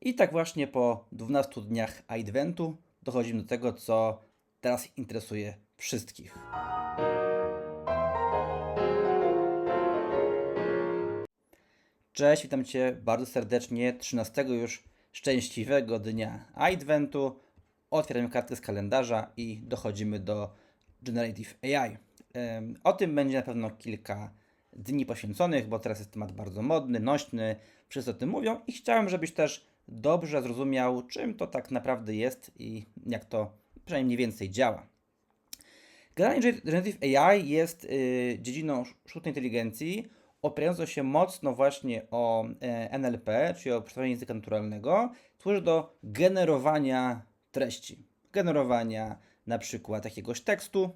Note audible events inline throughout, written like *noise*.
I tak właśnie po 12 dniach adventu dochodzimy do tego, co teraz interesuje wszystkich. Cześć, witam Cię bardzo serdecznie. 13 już szczęśliwego dnia Adventu. Otwieramy kartę z kalendarza i dochodzimy do Generative AI. O tym będzie na pewno kilka dni poświęconych, bo teraz jest temat bardzo modny, nośny, wszyscy o tym mówią i chciałem, żebyś też dobrze zrozumiał, czym to tak naprawdę jest i jak to przynajmniej mniej więcej działa. Generalnie Generative AI jest y, dziedziną sztucznej inteligencji opierającą się mocno właśnie o e, NLP, czyli o przetwarzanie języka naturalnego, służy do generowania treści, generowania na przykład jakiegoś tekstu,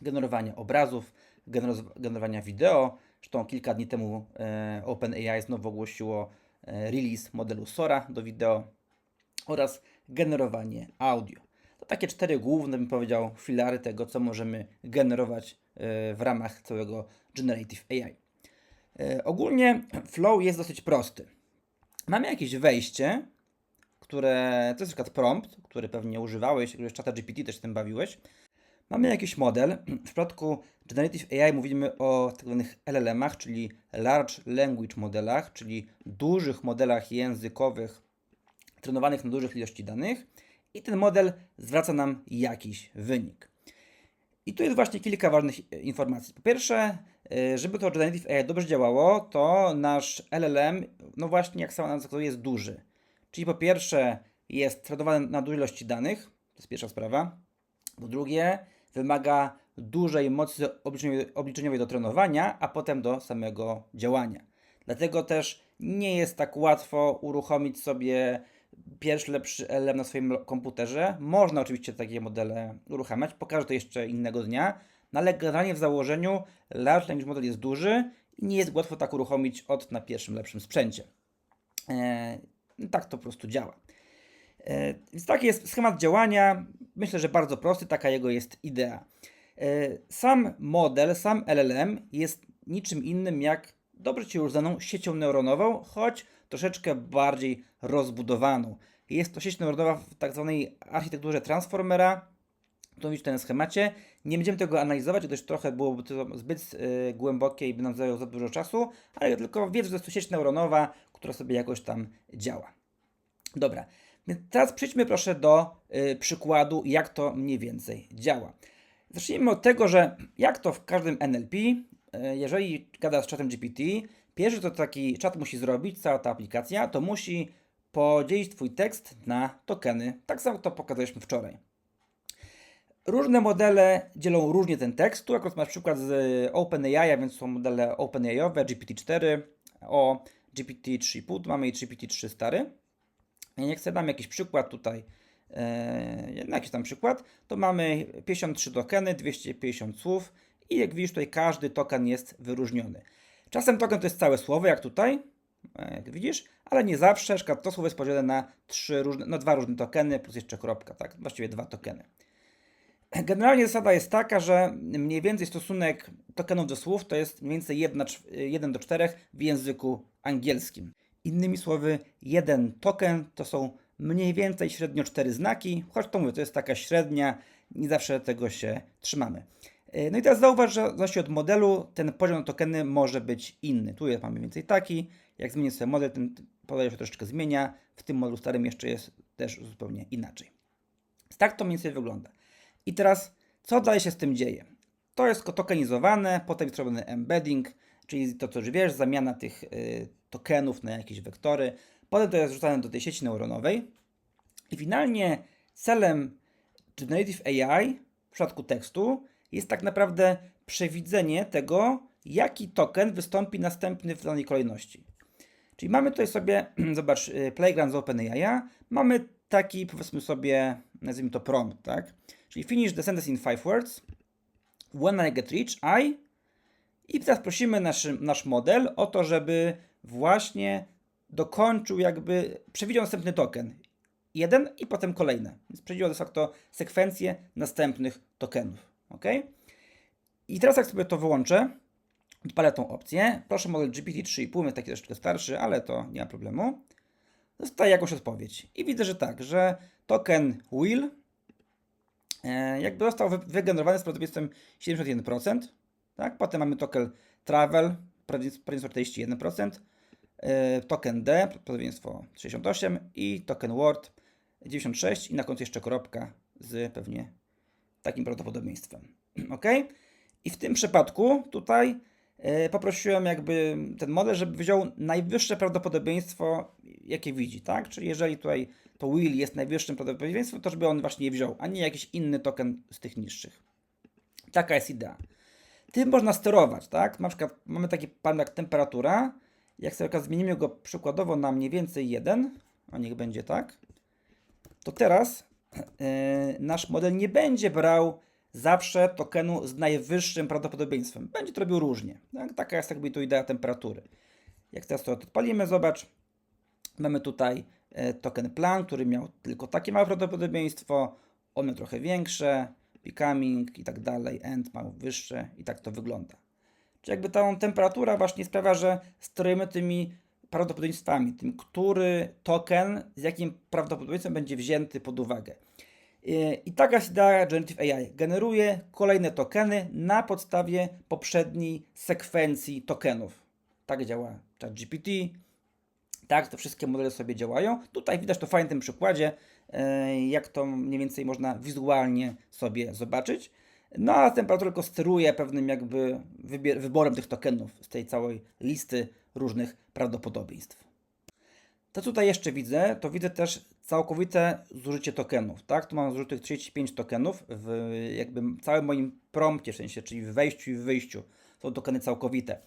generowania obrazów, genero- generowania wideo. Zresztą kilka dni temu e, OpenAI znowu ogłosiło release modelu Sora do wideo oraz generowanie audio. To takie cztery główne, bym powiedział, filary tego, co możemy generować e, w ramach całego Generative AI. E, Ogólnie flow jest dosyć prosty. Mamy jakieś wejście, które to jest na przykład prompt, który pewnie używałeś, któregoś czata GPT też tym bawiłeś. Mamy jakiś model. W przypadku Generative AI mówimy o tak zwanych LLM-ach, czyli Large Language Modelach, czyli dużych modelach językowych trenowanych na dużych ilości danych i ten model zwraca nam jakiś wynik. I tu jest właśnie kilka ważnych informacji. Po pierwsze, e, żeby to Generative AI dobrze działało, to nasz LLM, no właśnie jak sama nazwa jest duży. Czyli po pierwsze jest trenowany na dużej ilości danych, to jest pierwsza sprawa. Po drugie, wymaga dużej mocy obliczeniowej, do trenowania, a potem do samego działania. Dlatego też nie jest tak łatwo uruchomić sobie pierwszy lepszy LLM na swoim komputerze. Można oczywiście takie modele uruchamiać, pokażę to jeszcze innego dnia, no ale generalnie w założeniu Large Language Model jest duży i nie jest łatwo tak uruchomić od na pierwszym lepszym sprzęcie. E, tak to po prostu działa. Więc taki jest schemat działania. Myślę, że bardzo prosty, taka jego jest idea. E, Sam model, sam LLM jest niczym innym jak dobrze Ci już znaną siecią neuronową, choć troszeczkę bardziej rozbudowaną. Jest to sieć neuronowa w tak zwanej architekturze transformera, to widzisz w tym schemacie. Nie będziemy tego analizować, gdyż trochę byłoby to zbyt e, głębokie i by nam zajęło za dużo czasu, ale tylko wiedz, że to jest to sieć neuronowa, która sobie jakoś tam działa. Dobra, więc teraz przejdźmy proszę do y, przykładu, jak to mniej więcej działa. Zacznijmy od tego, że jak to w każdym NLP, y, jeżeli gada z czatem GPT, pierwszy co taki czat musi zrobić, cała ta aplikacja, to musi podzielić Twój tekst na tokeny. Tak samo to pokazaliśmy wczoraj. Różne modele dzielą różnie ten tekst. Tu akurat masz przykład z OpenAI, a więc są modele OpenAI-owe, GPT-4, o GPT-3.5, tu mamy i GPT-3 stary. Ja nie chcę dam jakiś przykład tutaj, na jakiś tam przykład, to mamy 53 tokeny, 250 słów i jak widzisz tutaj każdy token jest wyróżniony. Czasem token to jest całe słowo, jak tutaj, e, jak widzisz, ale nie zawsze, na to słowo jest podzielone na, trzy różne, na dwa różne tokeny plus jeszcze kropka, tak, właściwie dwa tokeny. Generalnie zasada jest taka, że mniej więcej stosunek tokenów do słów to jest mniej więcej 1 do 4 w języku angielskim. Innymi słowy, jeden token to są mniej więcej średnio 4 znaki, choć to mówię, to jest taka średnia, nie zawsze tego się trzymamy. E, No i teraz zauważ, że w od modelu ten na tokeny może być inny. Tu jest mamy więcej taki, jak zmienię sobie model, ten podaje się troszeczkę zmienia, w tym modelu starym jeszcze jest też zupełnie inaczej. Tak to mniej więcej wygląda. I teraz, co dalej się z tym dzieje? To jest tokenizowane, potem jest robiony embedding, czyli to, co już wiesz, zamiana tych y, tokenów na jakieś wektory. Potem to jest wrzucane do tej sieci neuronowej. I finalnie celem Generative AI w przypadku tekstu jest tak naprawdę przewidzenie tego, jaki token wystąpi następny w danej kolejności. Czyli mamy tutaj sobie, *clears throat* zobacz, y, playground z OpenAI, mamy taki, powiedzmy sobie, nazwijmy to prompt, tak? Czyli finish the sentence in five words, when I get rich, I i teraz prosimy nasz, nasz model o to, żeby właśnie dokończył jakby, przewidział następny token. Jeden i potem kolejne. Więc przewidział de facto sekwencję następnych tokenów. ok? I teraz jak sobie to wyłączę, odpalę tą opcję. Proszę model GPT 3,5, jest taki troszeczkę starszy, ale to nie ma problemu. dostaję jakąś odpowiedź. I widzę, że tak, że token will e, jakby został wy- wygenerowany z prawdopodobieństwem 71%. Tak? Potem mamy token travel, prawdopodobieństwo 41%, e, token D, prawdopodobieństwo 68% i token word 96% i na końcu jeszcze kropka z pewnie takim prawdopodobieństwem. *clears throat* ok? I w tym przypadku tutaj e, poprosiłem jakby ten model, żeby wziął najwyższe prawdopodobieństwo, jakie widzi, tak? Czyli jeżeli tutaj to will jest najwyższym prawdopodobieństwem, to żeby on właśnie wziął, a nie jakiś inny token z tych niższych. Taka jest idea. Tym można sterować, tak? Na przykład mamy taki pan jak temperatura. Jak sobie zmienimy go przykładowo na mniej więcej 1, a niech będzie tak, to teraz e, nasz model nie będzie brał zawsze tokenu z najwyższym prawdopodobieństwem. Będzie to robił różnie. Tak? Taka jest jakby tu idea temperatury. Jak teraz to odpalimy, zobacz, mamy tutaj e, token plan, który miał tylko takie małe prawdopodobieństwo, on miał trochę większe, becoming i tak dalej, end ma wyższe i tak to wygląda. Jakby ta temperatura właśnie sprawia, że sterujemy tymi prawdopodobieństwami, tym, który token z jakim prawdopodobieństwem będzie wzięty pod uwagę. I- taka jest idea Generative AI. Generuje kolejne tokeny na podstawie poprzedniej sekwencji tokenów. Tak działa ChatGPT, tak te wszystkie modele sobie działają. Tutaj widać to w tym przykładzie, e, jak to mniej więcej można wizualnie sobie zobaczyć. No a temperatura tylko steruje pewnym jakby wyborem tych tokenów z tej całej listy różnych prawdopodobieństw. To tutaj jeszcze widzę, to widzę też całkowite zużycie tokenów, tak? Tu mam zużytych 35 tokenów w jakby całym moim prompcie, w sensie, czyli w wejściu i w wyjściu są tokeny całkowite.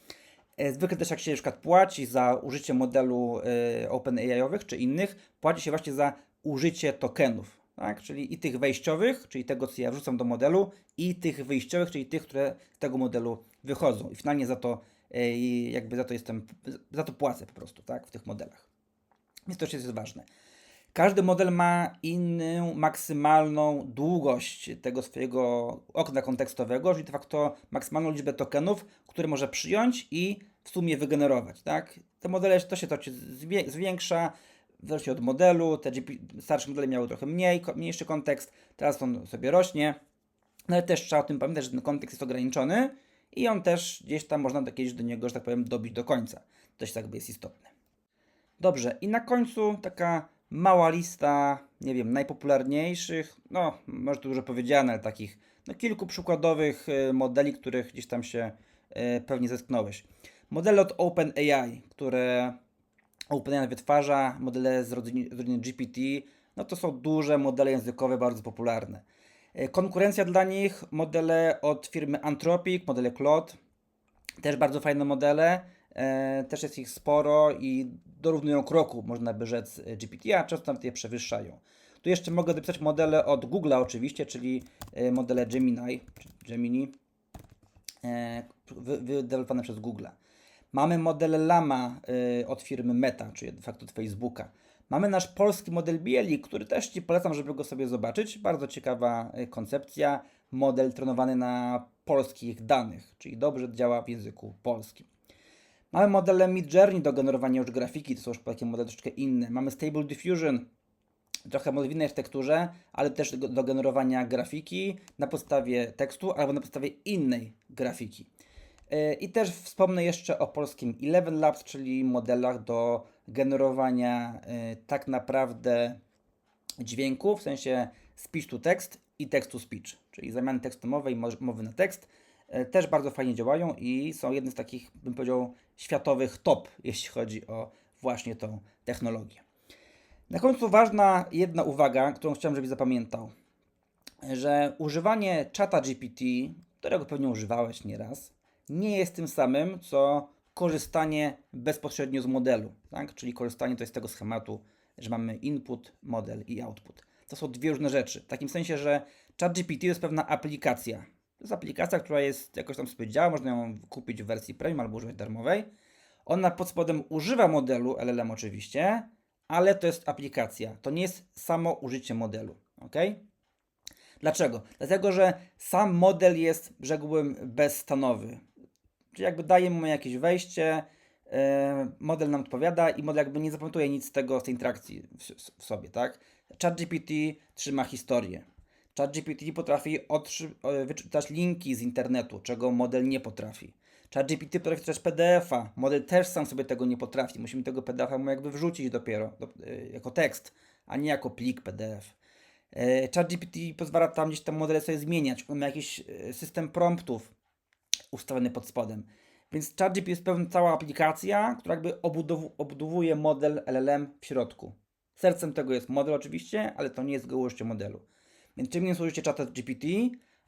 E, Zwykle też jak się na przykład płaci za użycie modelu e, OpenAI-owych czy innych, płaci się właśnie za użycie tokenów, tak? Czyli i tych wejściowych, czyli tego, co ja wrzucam do modelu, i tych wyjściowych, czyli tych, które z tego modelu wychodzą. I finalnie za to e, jakby za to jestem, za to płacę po prostu, tak? W tych modelach. Więc to też jest ważne. Każdy model ma inną maksymalną długość tego swojego okna kontekstowego, czyli de facto maksymalną liczbę tokenów, które może przyjąć i w sumie wygenerować. Tak? Te modele to się to zwiększa w zależności od modelu. Te GP, starsze modele miały trochę mniej, mniejszy kontekst, teraz on sobie rośnie. No ale też trzeba o tym pamiętać, że ten kontekst jest ograniczony i on też gdzieś tam można kiedyś do niego, że tak powiem, dobić do końca. To też jakby jest istotne. Dobrze, i na końcu taka mała lista, nie wiem, najpopularniejszych, no może to dużo powiedziane, ale takich no, kilku przykładowych y, modeli, których gdzieś tam się y, pewnie zetknąłeś. Modele od OpenAI, które OpenAI wytwarza, modele z rodziny, rodziny GPT, no to są duże modele językowe, bardzo popularne. Y, Konkurencja dla nich, modele od firmy Anthropic, modele Claude, też bardzo fajne modele, e, też jest ich sporo i dorównują kroku, można by rzec, e, GPT, a często nawet je przewyższają. Tu jeszcze mogę dopisać modele od Google'a oczywiście, czyli e, modele Gemini, Gemini, e, przez Google'a. Mamy model Lama e, od firmy Meta, czyli de facto od Facebooka. Mamy nasz polski model Bieli, który też Ci polecam, żeby go sobie zobaczyć. Bardzo ciekawa e, koncepcja. Model trenowany na polskich danych, czyli dobrze działa w języku polskim. Mamy modele Midjourney do generowania już grafiki, to są już takie modele troszeczkę inne. Mamy Stable Diffusion, trochę w innej architekturze, ale też do generowania grafiki na podstawie tekstu albo na podstawie innej grafiki. Yy, I też wspomnę jeszcze o polskim Eleven Labs, czyli modelach do generowania yy, tak naprawdę dźwięku, w sensie speech to text i text to speech, czyli zamiany tekstu mowy i mo- mowy na tekst. E, Też bardzo fajnie działają i są jednym z takich, bym powiedział, światowych top, jeśli chodzi o właśnie tą technologię. Na końcu ważna jedna uwaga, którą chciałem, żebyś zapamiętał, że używanie czata GPT, którego pewnie używałeś nieraz, nie jest tym samym, co korzystanie bezpośrednio z modelu, tak? czyli korzystanie to jest tego schematu, że mamy input, model i output. To są dwie różne rzeczy. W takim sensie, że ChatGPT to jest pewna aplikacja. To jest aplikacja, która jest jakoś tam sobie można ją kupić w wersji premium albo używać darmowej. Ona pod spodem używa modelu, LLM oczywiście, ale to jest aplikacja. To nie jest samo użycie modelu. ok? Dlaczego? Dlatego, że sam model jest, rzekłbym, bezstanowy. Czyli jakby daje mu jakieś wejście, e, model nam odpowiada i model jakby nie zapamiętuje nic z tego, z tej interakcji w, sobie, tak? ChatGPT trzyma historię. ChatGPT potrafi e, wyczytać linki z internetu, czego model nie potrafi. ChatGPT potrafi czytać PDF-a, model też sam sobie tego nie potrafi. Musimy tego PDF-a mu jakby wrzucić dopiero do, e, jako tekst, a nie jako plik PDF. ChatGPT pozwala tam gdzieś tam modele sobie zmieniać. On ma jakiś system promptów ustawiony pod spodem. Więc ChatGPT jest pewna cała aplikacja, która jakby obudow- obudowuje model LLM w środku. Sercem tego jest model oczywiście, ale to nie jest całością modelu. Więc czym jest użycie ChatGPT,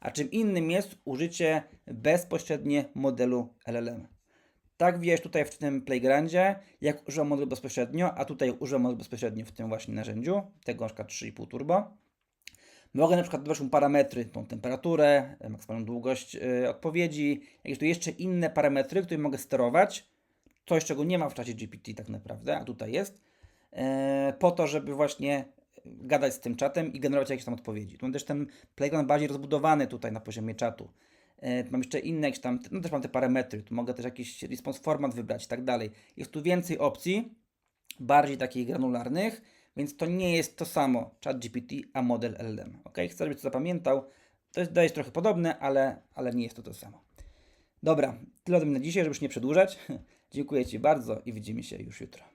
a czym innym jest użycie bezpośrednie modelu LLM. Tak wiesz tutaj w tym playgroundzie, jak używam modelu bezpośrednio, a tutaj używam modelu bezpośrednio w tym właśnie narzędziu, tego na przykład 3,5 turbo. Mogę na przykład dodać mu parametry, tą temperaturę, e, maksymalną długość e, odpowiedzi, jakieś tu jeszcze inne parametry, które mogę sterować. Coś, czego nie ma w czasie GPT tak naprawdę, a tutaj jest, e, po to, żeby właśnie gadać z tym czatem i generować jakieś tam odpowiedzi. Tu mam też ten playground bardziej rozbudowany tutaj na poziomie czatu. Mam jeszcze inne jakieś tam, no też mam te parametry, tu mogę też jakiś response format wybrać i tak dalej. Jest tu więcej opcji, bardziej takich granularnych, więc to nie jest to samo ChatGPT, a model LLM. Ok, chcę, żebyś to zapamiętał. To jest, jest trochę podobne, ale, ale nie jest to to samo. Dobra, tyle ode mnie na dzisiaj, żeby już nie przedłużać. *laughs* Dziękuję Ci bardzo i widzimy się już jutro.